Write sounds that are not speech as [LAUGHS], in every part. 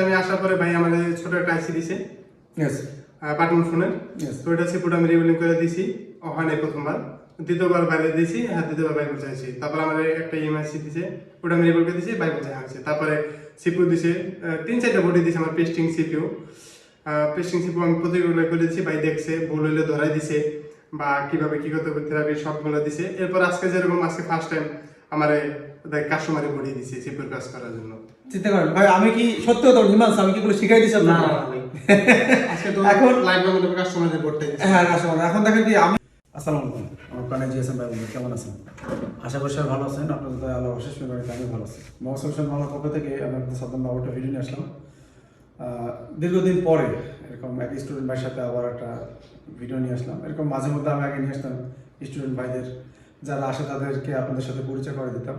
আমি আসার পরে ভাই আমাদের ছোট একটা আইসি দিছে। বাটন ফোনের. তো ওইটা সিপুট আমি রিবিলিং করে দিছি। হয় নাই প্রথমবার। দ্বিতীয়বার বাইরে দিয়েছি হ্যাঁ দ্বিতীয়বার বাইরে চাইছি তারপরে আমার একটা ইএমআইসি দিছে। ওটা আমি রিবিল করে দিছি বাইরে চাই হয়েছে তারপরে সিপিউ দিছে তিন চারটা বডি দিছে আমার পেস্টিং সিপিউ পেস্টিং সিপিউ আমি প্রতিগুলো করে দিছি ভাই দেখছে ভুল হইলে ধরাই দিছে বা কীভাবে কি করতে হবে থেরাপি সবগুলো দিছে। এরপর আজকে যেরকম আজকে ফার্স্ট টাইম আমার কাস্টমারে বডি দিছে সিপিউর কাজ করার জন্য। চিন্তা করেন ভাই আমি কি সত্যি কথা নিমান্স আমি কি গুলো শিখাই দিছি না আজকে তো এখন- লাইভ আমাদের কাস্টমারদের বডি হ্যাঁ কাস্টমার এখন দেখেন কি আমি আসসালামু আলাইকুম। আমার কানে জিএসএম ভাই বন্ধু কেমন আছেন? আশা করি সবাই ভালো আছেন। আপনাদের তো আল্লাহ অশেষ মেমোরিতে আমি ভালো আছি। মোহাম্মদ হোসেন মালার পক্ষ থেকে আমি আপনাদের সাদ্দাম বাবুটা ভিডিও নিয়ে আসলাম। দীর্ঘদিন পরে এরকম এক স্টুডেন্ট ভাইয়ের সাথে আবার একটা ভিডিও নিয়ে আসলাম। এরকম মাঝে মধ্যে আমি আগে নিয়ে আসতাম স্টুডেন্ট ভাইদের যারা আসে তাদেরকে আপনাদের সাথে পরিচয় করে দিতাম।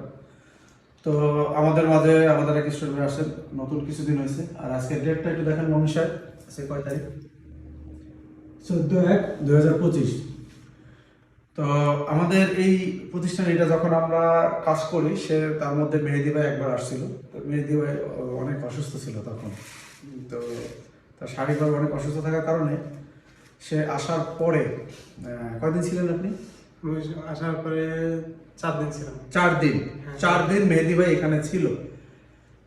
তো আমাদের মাঝে আমাদের এক স্টুডেন্ট আসেন নতুন কিছুদিন হয়েছে। আর আজকে ডেটটা একটু দেখেন মনীষ সাহেব আজকে কয় তারিখ? চোদ্দ এক দু হাজার পঁচিশ। তো আমাদের এই প্রতিষ্ঠানে এটা যখন আমরা কাজ করি সে তার মধ্যে মেহেদি ভাই একবার আসছিল। তো মেহেদি ভাই অনেক অসুস্থ ছিল তখন। তো তার শারীরিকভাবে অনেক অসুস্থ থাকার কারণে সে আসার পরে কয়দিন ছিলেন আপনি? আসার পরে চার দিন ছিলাম। চার দিন? চার দিন মেহেদি ভাই এখানে ছিল।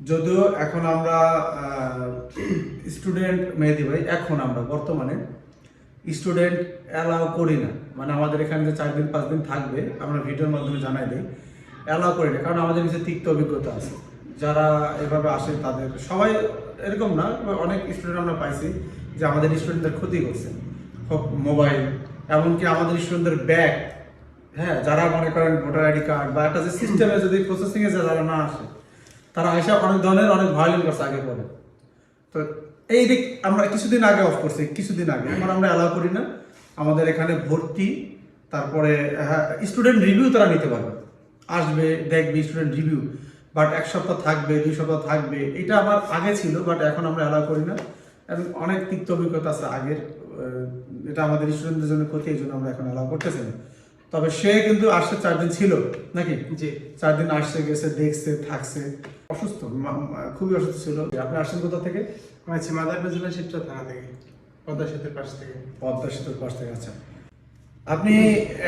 যদিও এখন আমরা স্টুডেন্ট মেহেদি ভাই এখন আমরা বর্তমানে স্টুডেন্ট অ্যালাউ করি না। মানে আমাদের এখানে যে চার দিন পাঁচ দিন থাকবে আমরা ভিডিওর মাধ্যমে জানাই দিই। অ্যালাউ করি না কারণ আমাদের কাছে তিক্ত অভিজ্ঞতা আছে। যারা এভাবে আসে তাদের সবাই এরকম না অনেক স্টুডেন্ট আমরা পাইছি যে আমাদের স্টুডেন্টদের ক্ষতি করছে। হোক মোবাইল এমনকি আমাদের স্টুডেন্টদের ব্যাগ হ্যাঁ যারা মনে করেন ভোটার আইডি কার্ড বা একটা যে সিস্টেমে যদি প্রসেসিং এ যারা না আসে, তারা এসে অনেক ধরনের অনেক ভায়োলেন্ট করছে আগে পরে। তো এই দিক আমরা কিছুদিন আগে অফ করছি, কিছুদিন আগে। আমরা আমরা অ্যালাউ করি না। আমাদের এখানে ভর্তি, তারপরে হ্যাঁ স্টুডেন্ট রিভিউ তারা নিতে পারবে। আসবে, দেখবে স্টুডেন্ট রিভিউ বাট এক সপ্তাহ থাকবে, দুই সপ্তাহ থাকবে, এটা আমার আগে ছিল বাট এখন আমরা অ্যালাউ করি না। এবং অনেক তিক্ত অভিজ্ঞতা আছে আগের এটা আমাদের স্টুডেন্টদের জন্য ক্ষতি, এই জন্য আমরা এখন অ্যালাউ করতেছি না। তবে সে কিন্তু আসছে চার দিন ছিল নাকি? জি। চার দিন আসছে গেছে দেখছে থাকছে। অসুস্থ খুবই অসুস্থ ছিল। আপনি আসছেন কোথা থেকে? আমি আছি মাদারপুর জেলা শিবচর থানা থেকে পদ্মা সেতুর পাশ থেকে। পদ্মা সেতুর পাশ থেকে আছেন আপনি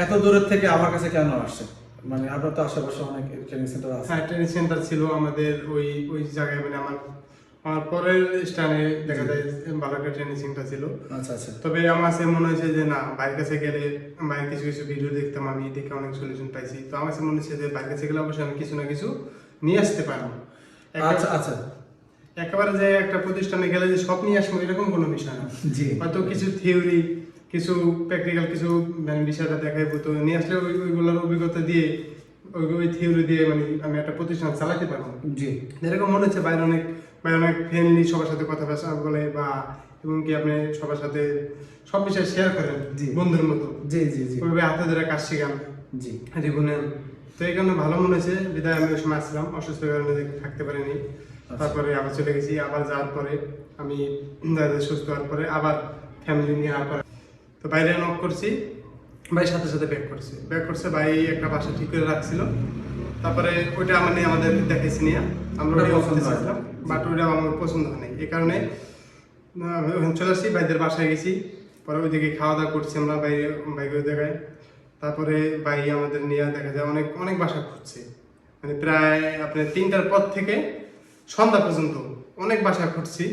এত দূরের থেকে আমার কাছে কেন আসছেন? মানে আপনার তো আশেপাশে অনেক ট্রেনিং সেন্টার আছে। হ্যাঁ ট্রেনিং সেন্টার ছিল আমাদের ওই ওই জায়গায় মানে আমার আমার পরের স্থানে দেখা যায় ভালো একটা ট্রেনিং সেন্টার ছিল। আচ্ছা আচ্ছা। তবে আমার কাছে মনে হয়েছে যে না বাইরের কাছে গেলে বাইরের কিছু কিছু ভিডিও দেখতাম আমি দেখে অনেক সলিউশন পাইছি। তো আমার কাছে মনে হচ্ছে যে বাইরের কাছে গেলে অবশ্যই আমি কিছু না কিছু নিয়ে আসতে পারব। আচ্ছা আচ্ছা। একেবারে যে একটা প্রতিষ্ঠানে গেলে যে সব নিয়ে আসব এরকম কোনো বিষয় না। জি। হয়তো কিছু থিওরি কিছু প্র্যাকটিক্যাল কিছু মানে বিষয়টা দেখাই তো নিয়ে আসলে ওই ওইগুলোর অভিজ্ঞতা দিয়ে ওই থিওরি দিয়ে মানে আমি একটা প্রতিষ্ঠান চালাতে পারব। জি। এরকম মনে হচ্ছে বাইরে অনেক বাইরে অনেক ফ্রেন্ডলি সবার সাথে কথা বাসা বলে বা এবং কি আপনি সবার সাথে সব বিষয়ে শেয়ার করেন জি। বন্ধুর মতো। জি জি জি। ওইভাবে হাতে ধরে কাজ শিখান। জি। রিগুনেন তো এই কারণে ভালো মনে হয়েছে। বিদায় আমি ওই সময় আসছিলাম। অসুস্থ কারণে থাকতে পারিনি। তারপরে আবার চলে গেছি। আবার যাওয়ার পরে আমি দাদা সুস্থ হওয়ার পরে আবার ফ্যামিলি নিয়ে আবার তো বাইরে নক করছি। ভাই সাথে সাথে ব্যাক করছে। ব্যাক করছে ভাই একটা বাসা ঠিক করে রাখছিল। তারপরে ওইটা আমার নিয়ে আমাদের দেখেছি নিয়ে আমরা ওটা পছন্দ পছন্দ হয়। ছিলাম বাট ওইটা আমার পছন্দ হয়নি। এই কারণে চলে আসছি ভাইদের বাসায় গেছি। পরে ওইদিকে খাওয়া দাওয়া করছি আমরা বাইরে বাইরে ওই জায়গায়। তারপরে ভাই আমাদের নিয়ে দেখা যায় অনেক অনেক বাসা খুঁজছে। মানে প্রায় আপনার তিনটার পর থেকে সন্ধ্যা পর্যন্ত অনেক বাসা খুঁজছি।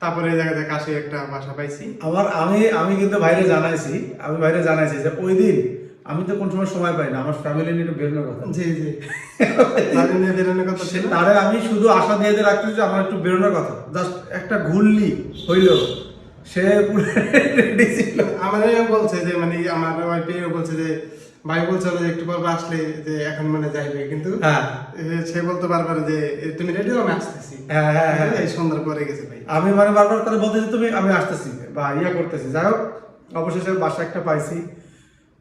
তারপরে জায়গা থেকে কাছে একটা বাসা পাইছি। আবার আমি আমি কিন্তু বাইরে জানাইছি আমি বাইরে জানাইছি যে ওই দিন আমি তো কোন সময় সময় পাই না আমার ফ্যামিলি নিয়ে বেরোনোর কথা। জি জি। তাদের নিয়ে বেরোনোর কথা ছিল। তারে আমি শুধু আশা দিয়ে রাখতেছি যে আমার একটু বেরোনোর কথা। জাস্ট একটা ঘুরলি হইল সে রেডি ছিল। আমাদের বলছে যে মানে আমার ওয়াইফ বলছে যে ভাই বলছে যে একটু পর আসলে যে এখন মানে যাইবে। কিন্তু হ্যাঁ। সে বলতে বারবার যে তুমি রেডি আমি আসতেছি। হ্যাঁ, হ্যাঁ। এই সন্ধ্যার পরে গেছে ভাই। আমি মানে বারবার তারা বলতেছি তুমি আমি আসতেছি। বা ইয়া করতেছি। যাই হোক অবশেষে বাসা একটা পাইছি।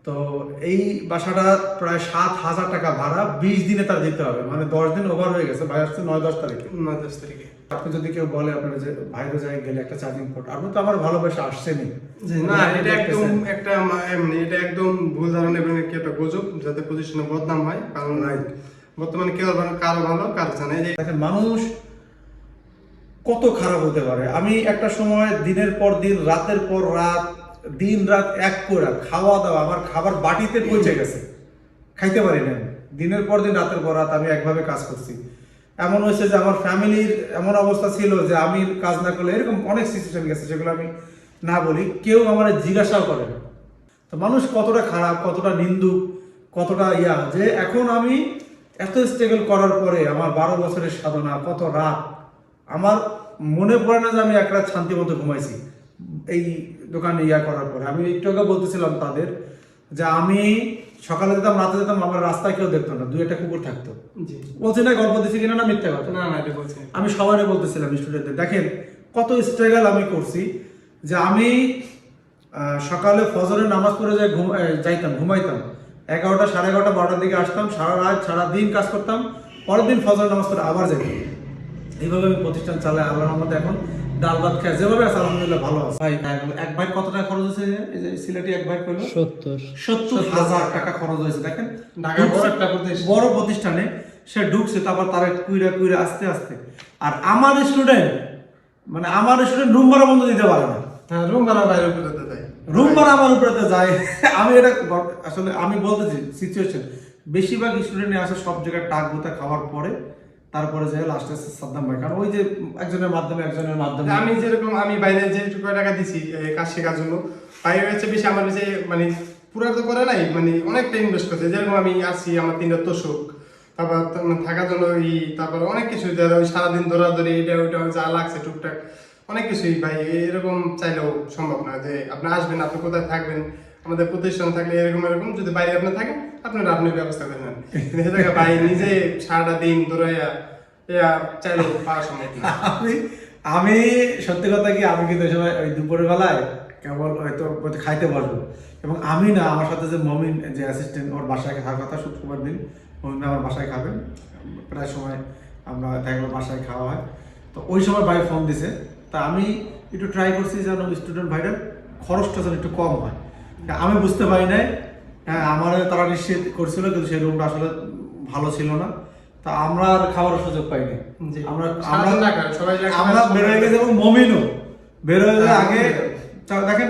তো এই বাসাটা প্রায় সাত হাজার টাকা ভাড়া বিশ দিনে তার দিতে হবে। মানে দশ দিন ওভার হয়ে গেছে ভাই আসছে নয় দশ তারিখে। নয় দশ তারিখে। আপনি যদি কেউ বলে আপনার যে বাইরে যায় গেলে একটা চার্জিং পোর্ট আপনি তো আমার ভালোবাসা আসছেনই। যে না এটা একদম একটা এমনি এটা একদম ভুল ধারণা এবং কি একটা গুজব যাতে প্রতিষ্ঠানে বদনাম হয় কারণ বর্তমানে কেউ ভালো কারও ভালো কারও জানে দেখেন মানুষ কত খারাপ হতে পারে। আমি একটা সময় দিনের পর দিন রাতের পর রাত দিন রাত এক করে খাওয়া দাওয়া আমার খাবার বাটিতে পৌঁছে গেছে। খাইতে পারি না। দিনের পর দিন, রাতের পর রাত আমি একভাবে কাজ করছি। এমন হয়েছে যে আমার ফ্যামিলির এমন অবস্থা ছিল যে আমি কাজ না করলে এরকম অনেক সিচুয়েশন গেছে সেগুলো আমি না বলি, কেউ আমার জিজ্ঞাসাও করে না। তো মানুষ কতটা খারাপ, কতটা নিন্দুক, কতটা ইয়া, যে এখন আমি এত স্ট্রাগল করার পরে আমার বারো বছরের সাধনা, কত রাত। আমার মনে পড়ে না যে আমি এক রাত শান্তি মতো ঘুমাইছি। এই দোকানে ইয়া করার পরে। আমি একটু আগে বলতেছিলাম তাদের যে আমি সকালে যেতাম রাতে যেতাম আমার রাস্তায় কেউ দেখতো না দুই একটা কুকুর থাকতো। বলছি না গল্প দিচ্ছি কিনা না মিথ্যা কথা? না না এটা বলছি আমি সবাই বলতেছিলাম স্টুডেন্টদের দেখেন কত স্ট্রাগল আমি করছি যে আমি আহ, সকালে ফজরের নামাজ পড়ে যাই ঘুম যাইতাম ঘুমাইতাম। এগারোটা সাড়ে এগারোটা বারোটার দিকে আসতাম সারা রাত সারা দিন কাজ করতাম পরের দিন ফজরের নামাজ পড়ে আবার যাইতাম। এইভাবে আমি প্রতিষ্ঠান চালাই আল্লাহর রহমতে এখন ডাল ভাত খায়। যেভাবে আছে আলহামদুলিল্লাহ ভালো আছে। ভাই এক ভাই কত টাকা খরচ হয়েছে? এই যে সিলেটি এক ভাই করল সত্তর। সত্তর হাজার টাকা খরচ হয়েছে দেখেন। ঢাকার বড় একটা বড় প্রতিষ্ঠানে সে ঢুকছে তারপর তার কুইরা কুইরা আস্তে আস্তে। আর আমার স্টুডেন্ট মানে আমার স্টুডেন্ট রুম ভাড়া বন্ধ দিতে পারে না। হ্যাঁ রুম ভাড়া বাইরে উপরে তো রুম ভাড়া আমার উপরে যায়। [LAUGHS] আমি এটা আসলে আমি বলতেছি সিচুয়েশন বেশিরভাগ স্টুডেন্ট আসে সব জায়গায় টাক গুতা খাওয়ার পরে। তারপরে যায় লাস্টে সাদ্দাম ভাই, কারণ ওই যে একজনের মাধ্যমে একজনের মাধ্যমে। আমি যেরকম, আমি বাইরে যে যেটুকু টাকা দিছি কাজ শেখার জন্য, বাইরে হচ্ছে বেশি আমার কাছে মানে পুরো তো করে নাই মানে অনেকটা ইনভেস্ট করছে। যেরকম আমি আসছি, আমার তিনটা তোষক, তারপর থাকার জন্য ওই তারপর অনেক কিছু যারা ওই সারাদিন এটা ওইটা যা লাগছে টুকটাক, অনেক কিছুই ভাই, এরকম চাইলেও সম্ভব না যে আপনি আসবেন, আপনি কোথায় থাকবেন আমাদের প্রতিষ্ঠান থাকলে এরকম এরকম, যদি বাইরে আপনি থাকেন, আপনারা আপনি ব্যবস্থা করে নেন। জায়গায় ভাই নিজে সারাটা দিন দৌড়াইয়া ইয়া চাইলেও পাওয়া সম্ভব আমি আমি সত্যি কথা কি, আমি কিন্তু সময় ওই দুপুরের বেলায় কেবল হয়তো খাইতে পারব এবং আমি না, আমার সাথে যে মমিন, যে অ্যাসিস্ট্যান্ট ওর বাসায় থাকার কথা, শুক্রবার দিন মমিন আমার বাসায় খাবেন প্রায় সময় আমরা দেখা বাসায় খাওয়া হয়। তো ওই সময় ভাই ফোন দিছে। তা আমি একটু ট্রাই করছি যেন স্টুডেন্ট ভাইরা খরচটা যেন একটু কম হয়। আমি বুঝতে পারি নাই। হ্যাঁ আমার তারা নিশ্চিত করছিল কিন্তু সেই রুমটা আসলে ভালো ছিল না। তা আমরা আর খাওয়ার সুযোগ পাইনি। আমরা আমরা না খায়, সবাই যা খায়, আমরা সবাই বের হয়ে গেছি এবং মমিনও। বের হয়ে হ্যাঁ, আগে দেখেন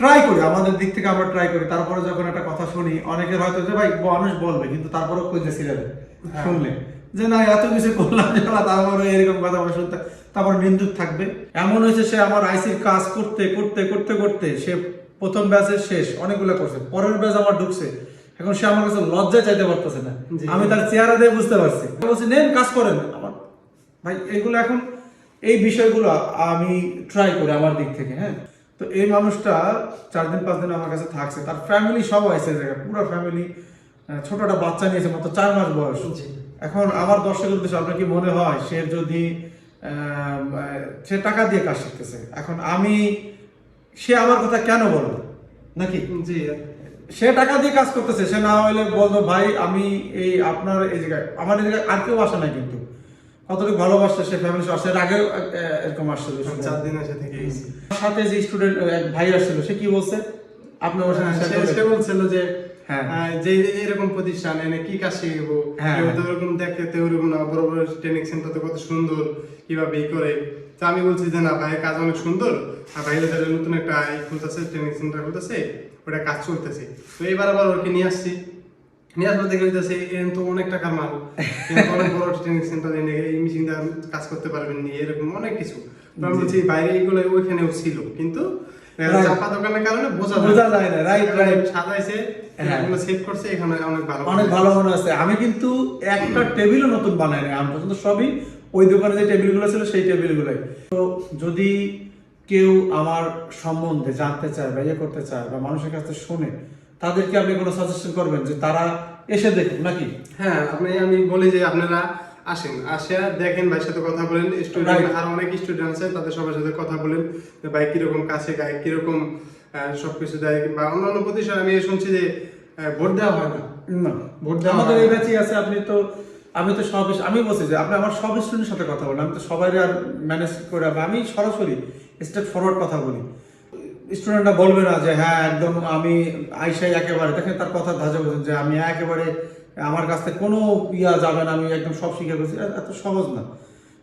ট্রাই করি আমাদের দিক থেকে আমরা ট্রাই করি। তারপরে যখন একটা কথা শুনি অনেকের হয়তো যে ভাই মানুষ বলবে কিন্তু তারপরেও খুঁজে ছিলেন হ্যাঁ। শুনলে। যে না এত কিছু করলাম যে না তারপরে এরকম কথা আমরা শুনতে তারপর নিন্দুক থাকবে। এমন হয়েছে সে আমার আইসির কাজ করতে করতে করতে করতে সে প্রথম ব্যাচের শেষ অনেকগুলো করছে। পরের ব্যাচ আমার ঢুকছে। এখন সে আমার কাছে লজ্জা চাইতে পারতেছে না। আমি তার চেহারা দিয়ে বুঝতে পারছি। বলছি নেন কাজ করেন। আমার ভাই এগুলো এখন এই বিষয়গুলো আমি ট্রাই করি আমার দিক থেকে হ্যাঁ? তো এই মানুষটা চার দিন পাঁচ দিন আমার কাছে থাকছে। তার ফ্যামিলি সব আছে জায়গায়। পুরো ফ্যামিলি ছোট একটা বাচ্চা নিয়েছে মাত্র চার মাস বয়স। এখন আমার দর্শকের উদ্দেশ্যে আপনার কি মনে হয়? সে যদি সে টাকা দিয়ে কাজ শিখতেছে। এখন আমি সে আমার কথা কেন বলবে? নাকি? জি সে টাকা দিয়ে কাজ করতেছে সে না হইলে বলতো ভাই আমি এই আপনার এই জায়গায় আমার এই জায়গায় আর কেউ আসে না কিন্তু। কতটুকু ভালোবাসছে সে ফ্যামিলি আসছে আগেও এরকম আসছিল চার দিন এসে থেকে সাথে যে স্টুডেন্ট ভাই আসছিল সে কি বলছে? আপনি ওর সাথে share সে- বলছিল যে হ্যাঁ। যে এরকম প্রতিষ্ঠান এনে কি কাজ শিখব হ্যাঁ, কেউ তো হ্যাঁ। ওরকম দেখতে ওরকম না বড় বড় ট্রেনিং সেন্টার তো কত সুন্দর কীভাবে ই করে। তা আমি বলছি যে না ভাইয়ের কাজ অনেক সুন্দর। আর ভাই নতুন একটা ই খুলতেছে ট্রেনিং সেন্টার খুলতেছে ওটা কাজ চলতেছে। তো এবার আবার ওকে নিয়ে আসছি। নিয়ে আসবার দেখে হইতেছে এরকম তো অনেক টাকার মাল। অনেক বড় ট্রেনিং সেন্টার এনে এই মেশিন কাজ করতে পারবেন নি এরকম অনেক কিছু। আমি বলছি বাইরে এইগুলো ওইখানেও ছিল। কিন্তু. চাপা দোকানের কারণে বোঝা বোঝা যায় না, right, right. সাজাইছে। এগুলো সেভ করছে এখানে অনেক ভালো মনে আছে। আমি কিন্তু একটা টেবিলও নতুন বানাই নাই। আমি পর্যন্ত সবই ওই দোকানে যে টেবিলগুলো ছিল সেই টেবিলগুলোই তো যদি কেউ আমার সম্বন্ধে জানতে চায় বা ইয়ে করতে চায় বা মানুষের কাছে শুনে তাদেরকে আপনি কোনো সাজেশন করবেন যে তারা এসে দেখুন নাকি? হ্যাঁ আপনি আমি বলি যে আপনারা আসেন আসিয়া দেখেন ভাইয়ের সাথে কথা বলেন। স্টুডেন্ট আর অনেক স্টুডেন্ট আছে তাদের সবার সাথে কথা বলেন যে ভাই কীরকম কাছে গায় কীরকম সবকিছু দেয় বা অন্যান্য প্রতিষ্ঠান আমি শুনছি যে ভোট দেওয়া হয় না। না ভোট দেওয়া আমাদের এই ব্যাচই আছে আপনি তো আমি তো সব আমি বলছি যে আপনি আমার সব স্টুডেন্টের সাথে কথা বলেন আমি তো সবাই আর ম্যানেজ করে আমি সরাসরি স্টেট ফরওয়ার্ড কথা বলি। স্টুডেন্টরা বলবে না যে হ্যাঁ একদম আমি আইসাই একেবারে দেখেন তার কথা ধাজা বলছেন যে আমি একেবারে আমার কাছ থেকে কোনো ইয়া যাবে না আমি একদম সব শিখে গেছি এত সহজ না।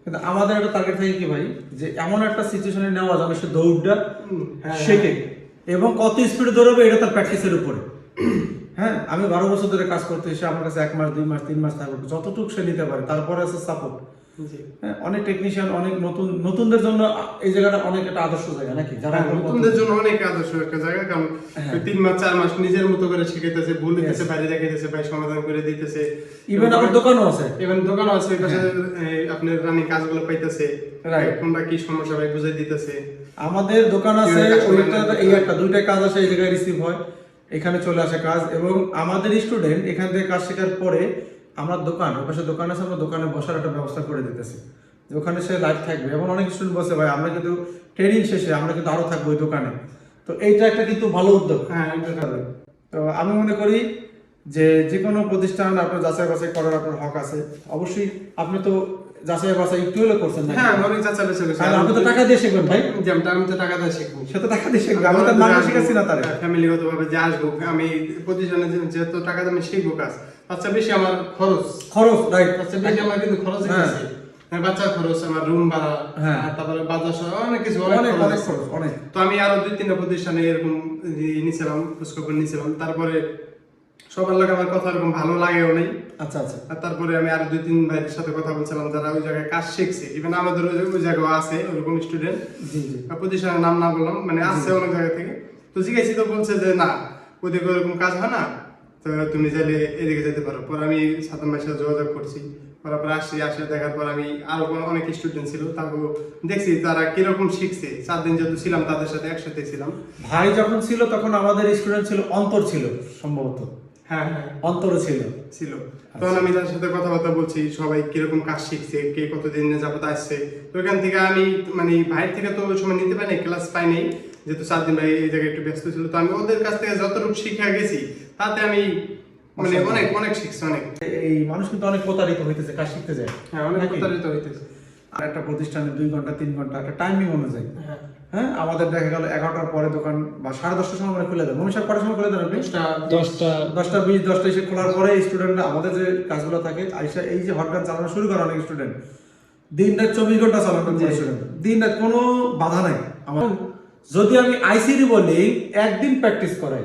কিন্তু আমাদের একটা টার্গেট থাকে কি ভাই? যে এমন একটা সিচুয়েশনে নেওয়া যাবে সে দৌড়টা হ্যাঁ, শেখে এবং কত স্পিডে দৌড়াবে এটা তার প্র্যাকটিসের উপরে। হ্যাঁ আমি বারো বছর ধরে কাজ করতে এসে আমার কাছে এক মাস দুই মাস তিন মাস থাকবে যতটুকু সে নিতে পারে তারপরে আছে সাপোর্ট অনেক টেকনিশিয়ান অনেক নতুন নতুনদের জন্য এই জায়গাটা অনেক একটা আদর্শ জায়গা নাকি? যারা হ্যাঁ, নতুনদের জন্য অনেক আদর্শ একটা জায়গা কারণ হ্যাঁ। তিন মাস চার মাস নিজের মতো করে শিখাইতেছে ভুল দিতেছে বাইরে দেখাইতেছে ভাই সমাধান করে দিতেছে। ইভেন আমার দোকানও আছে। ইভেন দোকানও আছে ওই পাশে আপনার রানিং কাজগুলো পাইতেছে। কোনটা কি সমস্যা ভাই বুঝাই দিতেছে। আমাদের দোকান আছে? এই একটা দুইটা কাজ আছে এই জায়গায় রিসিভ হয়। এখানে চলে আসে কাজ এবং আমাদের স্টুডেন্ট এখান থেকে কাজ শেখার পরে আমরা দোকান ওই পাশে দোকান আছে আমরা দোকানে বসার একটা ব্যবস্থা করে দিতেছি। ওখানে সে লাইভ থাকবে এবং অনেক স্টুডেন্ট বসে ভাই আমরা কিন্তু ট্রেনিং শেষে আমরা কিন্তু আরও থাকব ওই দোকানে। তো এইটা একটা কিন্তু ভালো উদ্যোগ। হ্যাঁ তো আমি মনে করি যে যে কোনো প্রতিষ্ঠান আপনার যাচাই বাছাই করার আপনার হক আছে। অবশ্যই আপনি তো যাচাই বাছাই একটু হলে করছেন হ্যাঁ অনেক গেছি আপনি তো টাকা দিয়ে শিখবেন ভাই। আমি তো টাকা দিয়ে শিখব। সে তো টাকা দিয়ে শিখবে আমি তার নাম শিখাচ্ছি না তারে ফ্যামিলিগত ভাবে যে আসব আমি প্রতিষ্ঠানে যেহেতু টাকা দিয়ে আমি শিখব কাজ আচ্ছা বেশি আমার খরচ। খরচ রাইট আচ্ছা বেশি আমার কিন্তু খরচ হ্যাঁ। হ্যাঁ, বাচ্চার খরচ আমার রুম ভাড়া হ্যাঁ। তারপরে বাজার সহ অনেক কিছু অনেক খরচ অনেক তো আমি আরও দুই তিনটা প্রতিষ্ঠানে এরকম নিয়েছিলাম খোঁজখবর নিয়েছিলাম তারপরে সবার লোক আমার কথা এরকম ভালো লাগেও নেই। আচ্ছা আচ্ছা। আর তারপরে আমি আরও দুই তিন ভাইয়ের সাথে কথা বলছিলাম যারা ওই জায়গায় কাজ শিখছে। ইভেন আমাদের ওই- জায়গায় আছে ওরকম স্টুডেন্ট জি জি। প্রতিষ্ঠানের নাম না বললাম মানে আসছে অনেক জায়গা থেকে। তো জিজ্ঞাসি তো বলছে যে না ওদিকে ওরকম কাজ হয় না? তো তুমি চাইলে এদিকে যেতে পারো। পর আমি সাতন ভাইয়ের সাথে যোগাযোগ করছি। করার পর আসছি আসে দেখার পর আমি আরও কোনো- অনেক স্টুডেন্ট ছিল তারপর দেখছি তারা কীরকম শিখছে। চার দিন যেহেতু ছিলাম তাদের সাথে একসাথে ছিলাম। ভাই যখন ছিল তখন আমাদের স্টুডেন্ট ছিল অন্তর ছিল সম্ভবত। হ্যাঁ হ্যাঁ। অন্তরে ছিল। ছিল। তখন আমি তার সাথে কথাবার্তা বলছি সবাই কীরকম কাজ শিখছে কে কতদিন যাবত আসছে। তো ওইখান থেকে আমি মানে ভাইয়ের থেকে তো সময় নিতে পারিনি ক্লাস পাই নাই। যেহেতু চার দিন ভাই এই জায়গায় একটু ব্যস্ত ছিল তো আমি ওদের কাছ থেকে যতটুকু শিখে গেছি তাতে আমি মানে অনেক অনেক শিখছি অনেক। এই মানুষ কিন্তু অনেক প্রতারিত হইতেছে কাজ শিখতে যায়। হ্যাঁ অনেক প্রতারিত হইতেছে। আর একটা প্রতিষ্ঠানে দুই ঘণ্টা তিন ঘণ্টা একটা টাইমিং অনুযায়ী। হ্যাঁ। হ্যাঁ আমাদের দেখা গেল এগারোটার পরে দোকান বা সাড়ে দশটার সময় আমরা খুলে দেয়। মনীষা কটার সময় খুলে দেন আপনি? দশটা দশটা। বিশ দশটা এসে খোলার পরে স্টুডেন্টরা আমাদের যে কাজগুলো থাকে আইসা এই যে হটগান চালানো শুরু করে অনেক স্টুডেন্ট দিন রাত চব্বিশ ঘণ্টা চালানো। স্টুডেন্ট দিন রাত কোনো বাধা নাই। আমার যদি আমি আইসিডি বলি একদিন প্র্যাকটিস করে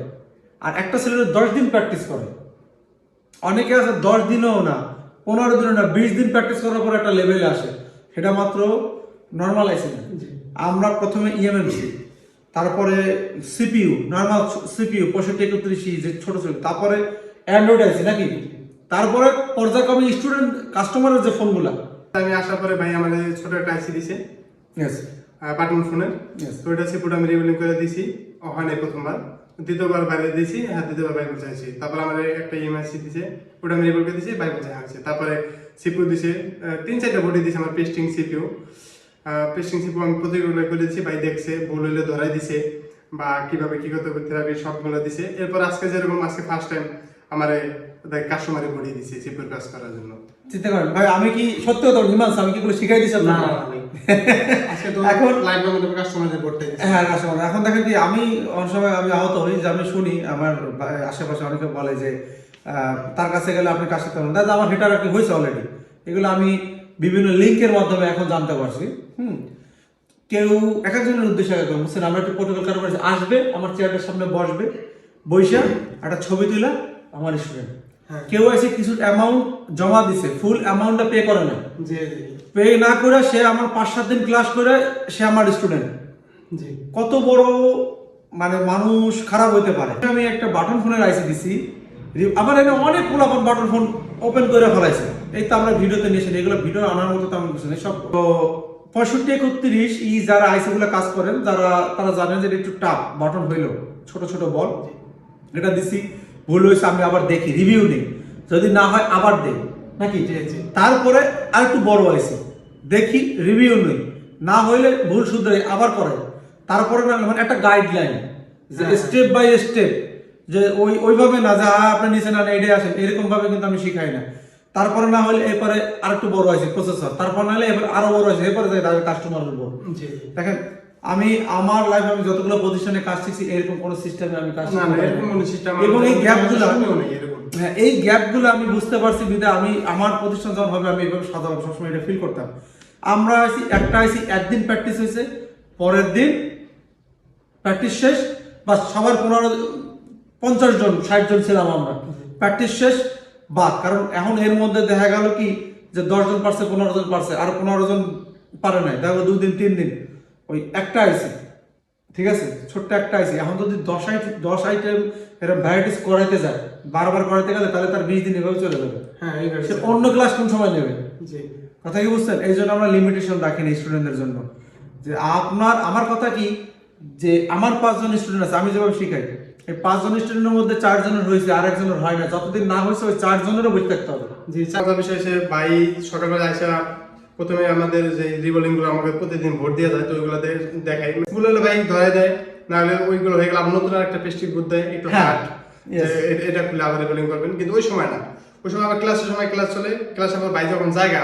আর একটা ছেলের দশ দিন প্র্যাকটিস করে। অনেকে আছে দশ দিনও না পনেরো দিনও না বিশ দিন প্র্যাকটিস করার পর একটা লেভেলে আসে। সেটা মাত্র নর্মাল আইসিডি আমরা প্রথমে E ইএমএমসি তারপরে সিপিইউ নর্মাল সিপিইউ পঁয়ষট্টি একত্রিশ যে ছোট ছোট তারপরে অ্যান্ড্রয়েড আইসি নাকি? তারপরে পর্যায়ক্রমে স্টুডেন্ট কাস্টমারের যে ফোনগুলা আমি আসার পরে ভাই আমাদের ছোট একটা আইসি দিছে। বাটন ফোনের. তো ওইটা সিপুট আমি রিভিলিং করে দিছি। হয় নাই প্রথমবার। দ্বিতীয়বার বাইরে দিয়েছি হ্যাঁ দ্বিতীয়বার বাইরে চাইছি তারপর আমাদের একটা ইএমআইসি দিছে ওটা আমি রিভিল করে দিয়েছি বাইরে চাই হয়েছে তারপরে সিপিউ দিছে তিন চারটা বডি দিছে আমার পেস্টিং সিপিউ পেস্টিং সিপিউ আমি প্রতিগুলো করে দিয়েছি ভাই দেখছে ভুল হলে ধরাই দিছে বা কীভাবে কি করতে হবে থেরাপি সবগুলো দিছে। এরপর আজকে যেরকম আজকে ফার্স্ট টাইম আমার কাস্টমারে বডি দিছে সিপিউর কাজ করার জন্য। চিন্তা করেন ভাই আমি কি সত্যি কথা হিমাংস আমি কি এগুলো শিখাই দিছি না। এখন- কাস্টমারদের হ্যাঁ এখন দেখেন কি আমি অনেক সময় আমি আহত হই যে আমি শুনি আমার আশেপাশে অনেকে বলে যে তার কাছে গেলে আপনি কাজ করতে দাদা আমার হেটার কি হয়েছে অলরেডি এগুলো আমি বিভিন্ন লিঙ্কের মাধ্যমে এখন জানতে পারছি। হুম। কেউ এক একজনের উদ্দেশ্যে এক। বুঝছেন? আমরা একটু প্রোটোকল কারও আসবে আমার চেয়ারটার সামনে বসবে বৈশা একটা ছবি তুলে আমার স্টুডেন্ট। কেউ এসে কিছু অ্যামাউন্ট জমা দিছে ফুল অ্যামাউন্টটা পে করে না পে না করে সে আমার পাঁচ সাত দিন ক্লাস করে সে আমার স্টুডেন্ট জি। কত বড় মানে মানুষ খারাপ হইতে পারে। আমি একটা বাটন ফোনের আইসি দিছি রি- আমার অনেক পোলাপন বাটন ফোন ওপেন করে ফেলাইছে। এই তো আমরা ভিডিওতে নিয়েছি এগুলো ভিডিও আনার মতো তেমন কিছু নেই সব পঁয়ষট্টি একত্রিশ ই যারা আইসি গুলো কাজ করেন যারা তারা জানেন যে একটু টাফ বাটন হইল ছোট ছোট বল এটা দিছি। ভুল হয়েছে আমি আবার দেখি রিভিউ নেই। যদি না হয় আবার দেই। নাকি। তারপরে আর একটু বড় আইসি দেখি রিভিউ নেই। না হইলে ভুল শুধরে আবার করে তারপরে না মানে একটা গাইডলাইন যে। স্টেপ বাই স্টেপ যে ওই ওইভাবে না যে হ্যাঁ আপনি নিচে না এইটাই আসেন এরকমভাবে কিন্তু আমি শিখাই না। তারপরে না হলে এরপরে আর একটু বড় আছে প্রসেসর তারপর না হলে এবার আরও বড় আছে এরপরে কাস্টমারের উপর। দেখেন আমি আমার লাইফে আমি যতগুলো প্রতিষ্ঠানে কাজ শিখছি এরকম কোনো সিস্টেমে আমি কাজ না এরকম কোনো সিস্টেম এবং এই গ্যাপগুলো হ্যাঁ এই গ্যাপগুলো আমি বুঝতে পারছি বিদে আমি আমার প্রতিষ্ঠান যখন হবে আমি এইভাবে সাধারণ সবসময় এটা ফিল করতাম। আমরা আইছি একটা আইছি একদিন প্র্যাকটিস হয়েছে পরের দিন প্র্যাকটিস শেষ বা সবার পনেরো পঞ্চাশ জন ষাট জন ছিলাম আমরা। প্র্যাকটিস শেষ বাদ। কারণ এখন এর মধ্যে দেখা গেল কি যে দশ জন পারছে পনেরো জন পারছে আর পনেরো জন পারে নাই। দেখো দুই দিন তিন দিন। ওই একটা আইসি ঠিক আছে? ছোট্ট একটা আইসি। এখন যদি দশ আইটেম দশ আইটেম এরকম ভ্যারাইটিস করাইতে যায় বারবার করাইতে গেলে তাহলে তার বিশ দিন এভাবে চলে যাবে। হ্যাঁ সে অন্য ক্লাস কোন সময় নেবে? কথা কি বুঝছেন? এই জন্য আমরা লিমিটেশন রাখি রাখিনি স্টুডেন্টদের জন্য। যে আপনার আমার কথা কি? যে আমার পাঁচজন স্টুডেন্ট আছে আমি যেভাবে শিখাই এই পাঁচজন স্টুডেন্টের মধ্যে চারজনের হয়েছে আর একজনের হয় না। যতদিন না হয়েছে ওই চারজনেরও বসে থাকতে হবে। জি চাঁদা বিষয় সে ভাই সকালবেলা আসা প্রথমে আমাদের যে রিবলিংগুলো আমাকে প্রতিদিন ভোট দিয়ে যায় তো ওইগুলো দেখাই। ভুল ভাই ধরে দেয় না হলে ওইগুলো হয়ে গেলে নতুন একটা পেস্টিক বুথ দেয় একটু হ্যাঁ, হার্ড এটা খুলে আবার রিবলিং করবেন কিন্তু ওই সময় না। ওই সময় আবার ক্লাসের সময় ক্লাস চলে ক্লাস আবার ভাই যখন জায়গা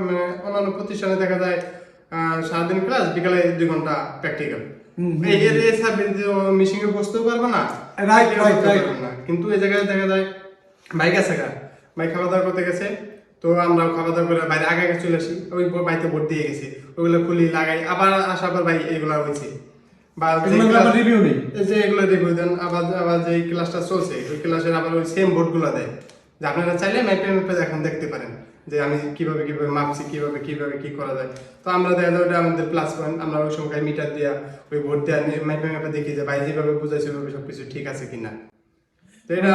মানে অন্যান্য প্রতিষ্ঠানে দেখা যায় সারাদিন ক্লাস বিকালে দুই ঘণ্টা প্র্যাকটিক্যাল বসতেও. পারবে না। কিন্তু এই জায়গায় দেখা যায় বাইক আছে বাইক খাওয়া দাওয়া করতে গেছে তো আমরা খাওয়া দাওয়া করে বাইরে আগে আগে চলে আসি। ওই বাইতে ভোট দিয়ে গেছি। ওইগুলো খুলি লাগাই আবার আসার পর ভাই এগুলো হয়েছে। বা এগুলো class- রিভিউ নেই। যে এগুলো দেখব দেন আবার আবার যে ক্লাসটা চলছে ওই ক্লাসের আবার ওই সেম বোর্ডগুলো দেয়। যে আপনারা চাইলে ম্যাপে ম্যাপে এখন দেখতে পারেন যে আমি কীভাবে কীভাবে মাপছি কীভাবে কীভাবে কি করা যায়। তো আমরা দেখা যায় ওটা আমাদের প্লাস পয়েন্ট আমরা ওই সময় মিটার ওই দেওয়া ম্যাপে ম্যাপে দেখি যে ভাই যেভাবে বুঝাইছে ওইভাবে সবকিছু ঠিক আছে কিনা। তো এটা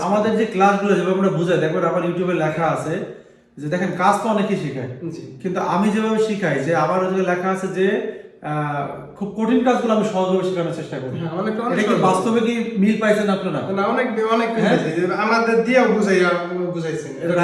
আমাদের যে ক্লাসগুলো যেভাবে আমরা বুঝাই দেখবেন আবার ইউটিউবে লেখা আছে যে দেখেন কাজ তো অনেকেই শেখায়। কিন্তু আমি যেভাবে শিখাই যে আমার ওই লেখা আছে যে আহ, খুব কঠিন কাজগুলো আমি সহজভাবে শেখানোর চেষ্টা করি। হ্যাঁ, অনেক অনেক। বাস্তবে কি মিল পাইছেন আপনারা? অনেক অনেক হ্যাঁ? আমাদের দিয়ে বুঝাই বুঝাইছেন। এটা